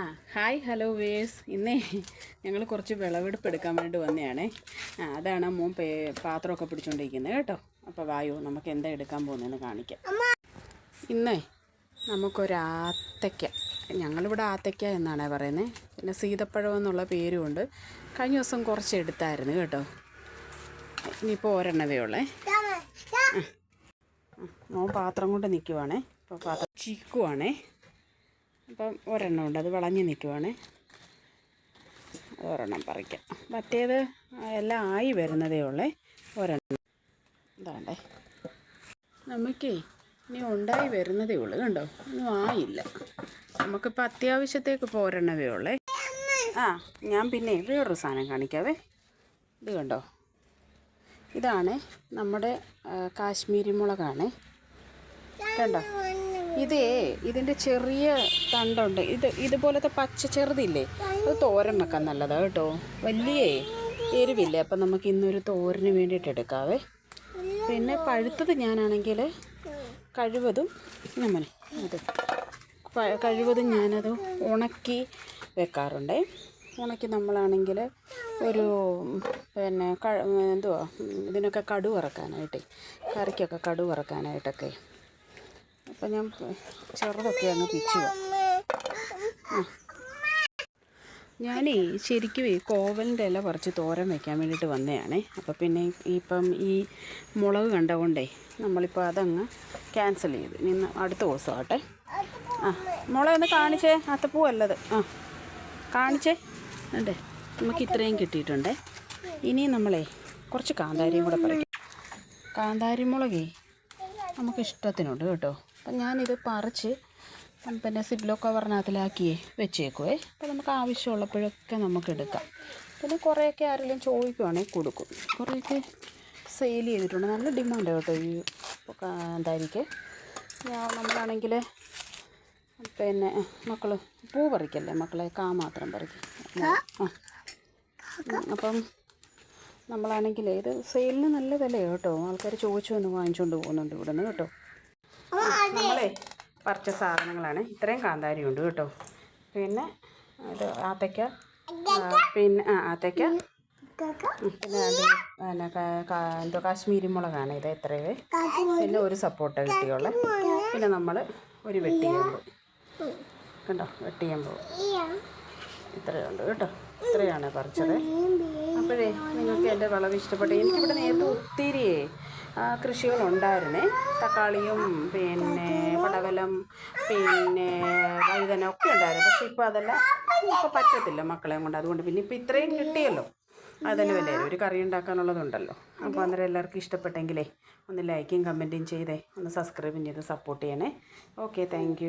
ആ hi hello vase. ഇന്നേ ഞങ്ങൾ കുറച്ച് വിളവെടുപ്പ് എടുക്കാൻ വേണ്ടി വന്നതാണേ ആ അതാണ് മോൻ പേ പാത്രമൊക്കെ പിടിച്ചുകൊണ്ടിരിക്കുന്നത് കേട്ടോ. അപ്പോൾ വായു നമുക്ക് എന്താ എടുക്കാൻ പോകുന്നതെന്ന് കാണിക്കാം. ഇന്നേ നമുക്കൊരാത്തയ്ക്ക ഞങ്ങളിവിടെ ആത്തയ്ക്ക എന്നാണ് പറയുന്നത് പിന്നെ സീതപ്പഴം എന്നുള്ള പേരുമുണ്ട്. കഴിഞ്ഞ ദിവസം കുറച്ച് എടുത്തായിരുന്നു കേട്ടോ. ഇനിയിപ്പോൾ ഒരെണ്ണവേ ഉള്ളേ. മോൻ പാത്രം കൊണ്ട് നിൽക്കുവാണേ അപ്പോൾ പാത്രം ചിക്കുവാണേ. അപ്പം ഒരെണ്ണം ഉണ്ട്. അത് വളഞ്ഞ് നിൽക്കുവാണേ. അത് ഒരെണ്ണം പറിക്കാം. മറ്റേത് എല്ലാം ആയി വരുന്നതേ ഉള്ളേ. ഒരെണ്ണം. ഇതാണ്ടേ. നമുക്കേ ഇനി ഉണ്ടായി വരുന്നതേ ഉള്ളൂ. കണ്ടോ? ഒന്നും ആയില്ല. നമുക്കിപ്പോൾ അത്യാവശ്യത്തേക്ക് ഒരെണ്ണവേ ഉള്ളേ. ആ ഞാൻ പിന്നെ വേറൊരു സാധനം കാണിക്കാവേ. ഇത് കണ്ടോ? ഇതാണ് നമ്മുടെ കാശ്മീരി മുളകാണ്. കണ്ടോ? ഇതേ ഇതിന്റെ ചെറിയ തണ്ടുണ്ട്. ഇത് ഇതുപോലത്തെ പച്ച ചെറുതില്ലേ? അത് തോരൻ വെക്കാൻ നല്ലതാണ് കേട്ടോ. വലിയ എരിവില്ലേ? അപ്പം നമുക്ക് ഇന്നൊരു തോരന് വേണ്ടിയിട്ട് എടുക്കാവേ. പിന്നെ പഴുത്തത് ഞാനാണെങ്കിൽ കഴിവതും നമ്മൾ അത് കഴിവതും ഞാനത് ഉണക്കി വെക്കാറുണ്ട്. ഉണക്കി നമ്മളാണെങ്കിൽ ഒരു പിന്നെ എന്തുവാ? ഇതിനൊക്കെ കടുവറക്കാനായിട്ടേ കറിക്കൊക്കെ കടു വറക്കാനായിട്ടൊക്കെ അപ്പം ഞാൻ ചെറുതൊക്കെ അങ്ങ് പിച്ചു ഞാനേ ശരിക്കും ഈ കോവലിന്റെ ഇല പറിച്ച് തോരൻ വയ്ക്കാൻ വേണ്ടിയിട്ട് വന്നതാണേ അപ്പോൾ പിന്നെ ഇപ്പം ഈ മുളക് കണ്ടതുകൊണ്ടേ നമ്മളിപ്പോൾ അതങ്ങ് ക്യാൻസൽ ചെയ്ത്. നിന്ന് അടുത്ത ദിവസം ആട്ടെ ആ മുളക് ഒന്ന് കാണിച്ചേ അത്തപ്പൂ അല്ലത് ആ കാണിച്ചേ. അതെ നമുക്ക് ഇത്രയും കിട്ടിയിട്ടുണ്ടേ. ഇനി നമ്മളെ കുറച്ച് കാന്താരിയും കൂടെ പറിക്കാം. കാന്താരി മുളകേ നമുക്ക് ഇഷ്ടത്തിനുണ്ട് കേട്ടോ. അപ്പം ഞാനിത് പറിച്ച് പിന്നെ സിബ്ലോ കവറിനകത്തിലാക്കിയേ വെച്ചേക്കുവേ. അപ്പോൾ നമുക്ക് ആവശ്യമുള്ളപ്പോഴൊക്കെ നമുക്ക് എടുക്കാം പിന്നെ കുറേയൊക്കെ ആരെങ്കിലും ചോദിക്കുവാണെങ്കിൽ കൊടുക്കും. കുറേയൊക്കെ സെയിൽ ചെയ്തിട്ടുണ്ട്. നല്ല ഡിമാൻഡ് കേട്ടോ ഈ എന്തായിരിക്കും? ഞാൻ നമ്മളാണെങ്കിൽ പിന്നെ മക്കൾ പൂ പറിക്കല്ലേ? മക്കളെ കാ മാത്രം പറിക്കും. ആ അപ്പം നമ്മളാണെങ്കിൽ ഇത് സെയിലിന് നല്ല വില കേട്ടോ. ആൾക്കാർ ചോദിച്ചു വന്ന് വാങ്ങിച്ചുകൊണ്ട് പോകുന്നുണ്ട് ഇവിടെ നിന്ന് കേട്ടോ. നമ്മളെ പറിച്ച സാധനങ്ങളാണ്. ഇത്രയും കാന്താരി ഉണ്ട് കേട്ടോ. പിന്നെ ഇത് ആത്തയ്ക്ക പിന്നെ ആ ആത്തയ്ക്ക. പിന്നെ എന്തോ കാശ്മീരി മുളകാണ് ഇത് എത്രയേ. പിന്നെ ഒരു സപ്പോർട്ട കിട്ടിയുള്ള. പിന്നെ നമ്മൾ ഒരു വെട്ടിയമ്പ് കണ്ടോ? വെട്ടിയമ്പ് ഇത്രയുണ്ട് കേട്ടോ. ഇത്രയാണ് പറിച്ചത്. അപ്പോഴേ നിങ്ങൾക്ക് എന്റെ വളവ് ഇഷ്ടപ്പെട്ടു. എനിക്കിവിടെ നേരത്തെ ഒത്തിരിയേ കൃഷികളുണ്ടായിരുന്നേ. തക്കാളിയും പിന്നെ പടവലം പിന്നെ വഴുതന ഒക്കെ ഉണ്ടായിരുന്നു. പക്ഷെ ഇപ്പോൾ അതെല്ലാം ഇപ്പോൾ പറ്റത്തില്ല മക്കളെയും കൊണ്ട്. അതുകൊണ്ട് പിന്നെ ഇപ്പോൾ ഇത്രയും കിട്ടിയല്ലോ. അതന്നെ വില ഒരു കറി ഉണ്ടാക്കാനുള്ളതുണ്ടല്ലോ. അപ്പോൾ അന്നേരം എല്ലാവർക്കും ഇഷ്ടപ്പെട്ടെങ്കിലേ ഒന്ന് ലൈക്കും കമന്റും ചെയ്തേ ഒന്ന് സബ്സ്ക്രൈബും ചെയ്ത് സപ്പോർട്ട് ചെയ്യണേ. Okay thank